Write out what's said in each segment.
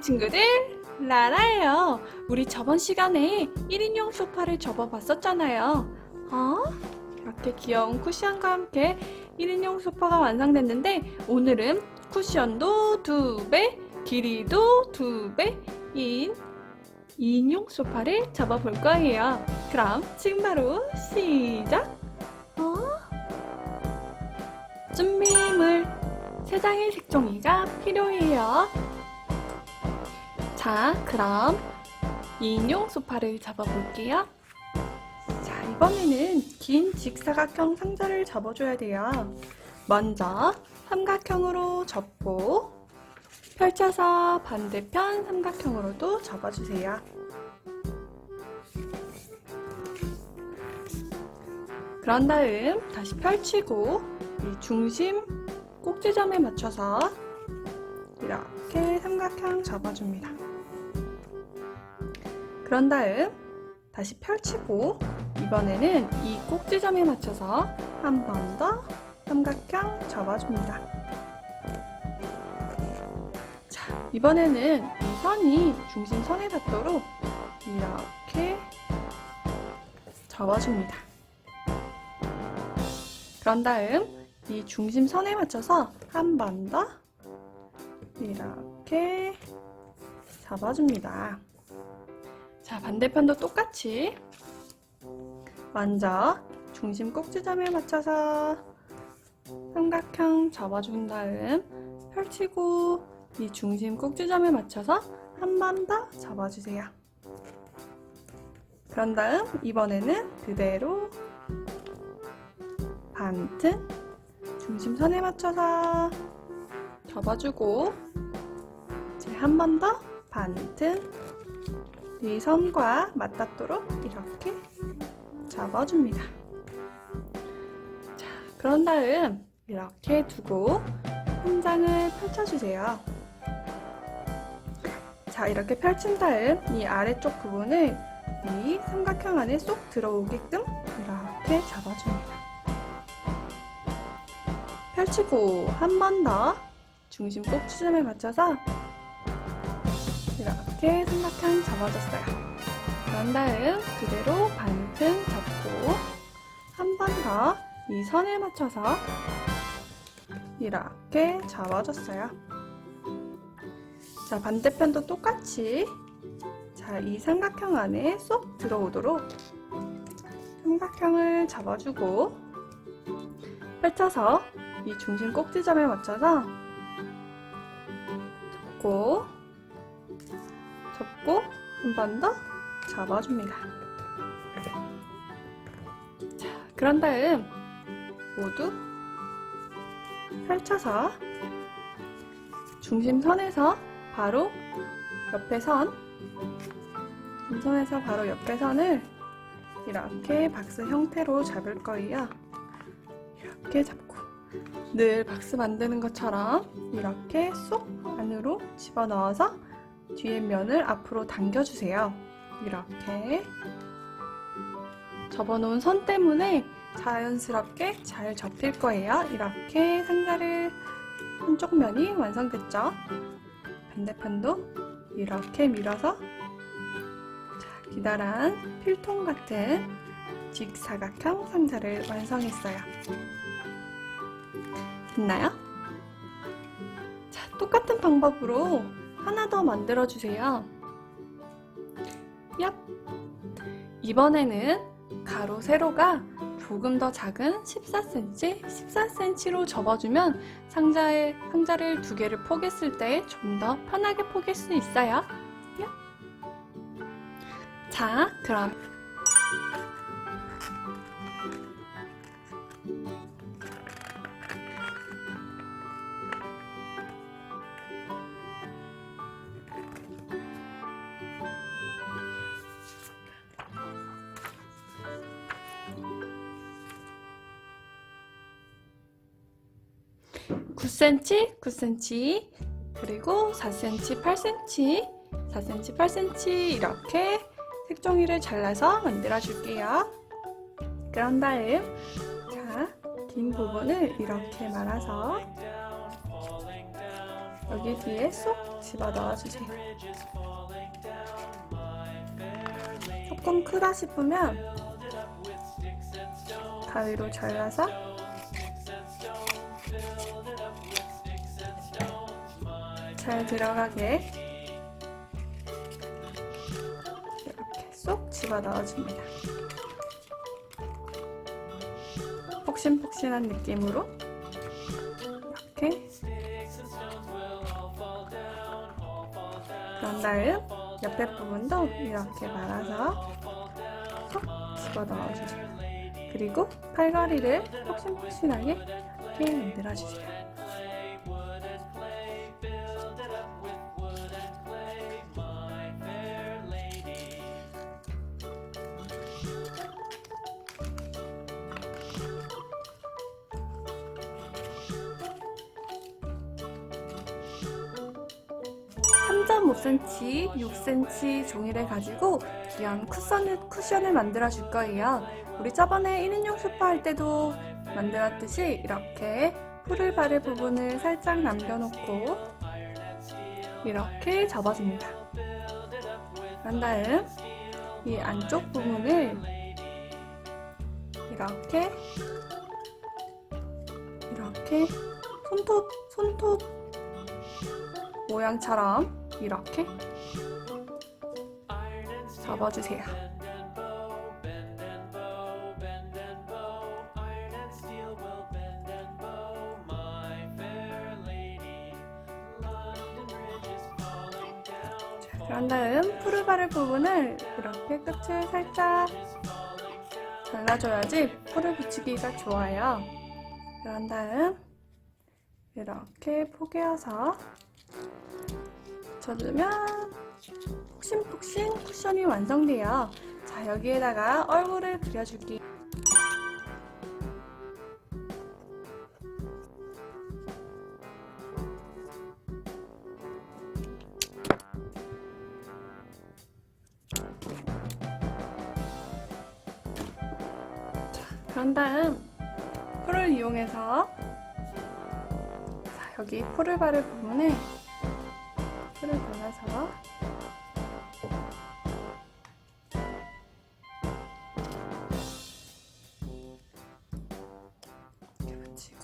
친구들 라라예요 우리 저번 시간에 1인용 소파를 접어봤었잖아요 어? 이렇게 귀여운 쿠션과 함께 1인용 소파가 완성됐는데 오늘은 쿠션도 2배 길이도 2배인 2인용 소파를 접어볼 거예요 그럼 지금 바로 시작 어? 준비물 세 장의 색종이가 필요해요. 자, 그럼 2인용 소파를 접어볼게요. 자, 이번에는 긴 직사각형 상자를 접어줘야 돼요. 먼저 삼각형으로 접고 펼쳐서 반대편 삼각형으로도 접어주세요. 그런 다음 다시 펼치고 이 중심 꼭지점에 맞춰서 이렇게 삼각형 접어줍니다. 그런 다음 다시 펼치고 이번에는 이 꼭지점에 맞춰서 한 번 더 삼각형 접어줍니다. 자, 이번에는 이 선이 중심선에 닿도록 이렇게 접어줍니다. 그런 다음 이 중심선에 맞춰서 한 번 더 이렇게 잡아줍니다. 자, 반대편도 똑같이 먼저 중심 꼭지점에 맞춰서 삼각형 접어준 다음 펼치고 이 중심 꼭지점에 맞춰서 한 번 더 접어주세요. 그런 다음 이번에는 그대로 반튼 중심선에 맞춰서 접어주고 한 번 더 반튼 이 선과 맞닿도록 이렇게 접어줍니다. 자, 그런 다음 이렇게 두고 한 장을 펼쳐주세요. 자, 이렇게 펼친 다음 이 아래쪽 부분을 이 삼각형 안에 쏙 들어오게끔 이렇게 잡아줍니다. 펼치고 한 번 더 중심 꼭지점에 맞춰서 이렇게 삼각형 접어줬어요. 그런 다음 그대로 반튼 접고 한 번 더 이 선에 맞춰서 이렇게 접어줬어요. 자, 반대편도 똑같이 자, 이 삼각형 안에 쏙 들어오도록 삼각형을 접어주고 펼쳐서 이 중심 꼭지점에 맞춰서 접고 접고 한 번 더 잡아줍니다. 자, 그런 다음 모두 펼쳐서 중심선에서 바로 옆에 선 중심선에서 바로 옆에 선을 이렇게 박스 형태로 잡을 거예요. 이렇게 잡고 늘 박스 만드는 것처럼 이렇게 쏙 안으로 집어넣어서 뒤에 면을 앞으로 당겨주세요. 이렇게 접어놓은 선 때문에 자연스럽게 잘 접힐 거예요. 이렇게 상자를 한쪽 면이 완성됐죠? 반대편도 이렇게 밀어서 자, 기다란 필통 같은 직사각형 상자를 완성했어요. 됐나요? 자, 똑같은 방법으로 하나 더 만들어 주세요. 얍! 이번에는 가로 세로가 조금 더 작은 14cm, 14cm로 접어주면 상자에, 상자를 두 개를 포개했을 때 좀 더 편하게 포갤 수 있어요. 얍! 자, 그럼 구 c m 9cm, 그리고 4cm, 8cm, 4cm, 8cm 이렇게 색종이를 잘라서 만들어 줄게요. 그런 다음 자, 긴 부분을 이렇게 말아서 여기 뒤에 쏙 집어 넣어주세요. 조금 크다 싶으면 가위로 잘라서 잘 들어가게 이렇게 쏙 집어 넣어줍니다. 폭신폭신한 느낌으로 이렇게 그런 다음 옆에 부분도 이렇게 말아서 쏙 집어 넣어주세요. 그리고 팔걸이를 폭신폭신하게 이렇게 만들어주세요. 삼 3.5cm, 6cm 종이를 가지고 귀한 쿠션을, 쿠션을 만들어 줄 거예요. 우리 저번에 1인용 소파 할 때도 만들었듯이 이렇게 푸르바르 부분을 살짝 남겨놓고 이렇게 접어줍니다. 그런 다음 이 안쪽 부분을 이렇게 이렇게 손톱 손톱 모양처럼 이렇게 접어주세요. 자, 그런 다음 푸르바르 부분을 이렇게 끝을 살짝 잘라줘야지 풀을 붙이기가 좋아요. 그런 다음 이렇게 포개어서 붙여주면 폭신폭신 쿠션이 완성돼요. 자, 여기에다가 얼굴을 그려줄게요. 자, 그런 다음 풀을 이용해서 자, 여기 풀을 바를 부분에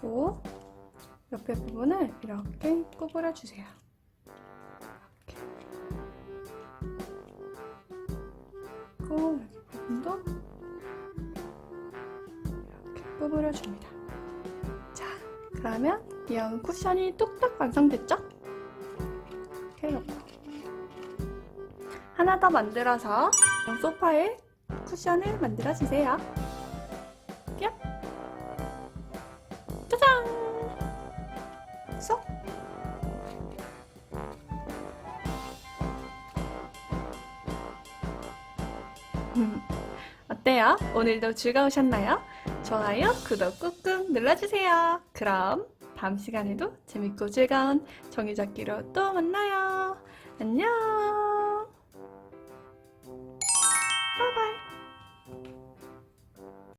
붙이고 옆에 부분을 이렇게 구부려 주세요. 이렇게. 여기 부분도 이렇게 구부려 줍니다. 자, 그러면 귀여운 쿠션이 뚝딱 완성됐죠? 이렇게 놓고 하나 더 만들어서 소파에 쿠션을 만들어 주세요. 얍! 짜잔! 쏙! 음, 어때요? 오늘도 즐거우셨나요? 좋아요, 구독 꾹꾹 눌러주세요. 그럼 다음 시간에도 재밌고 즐거운 종이접기로 또 만나요. 안녕!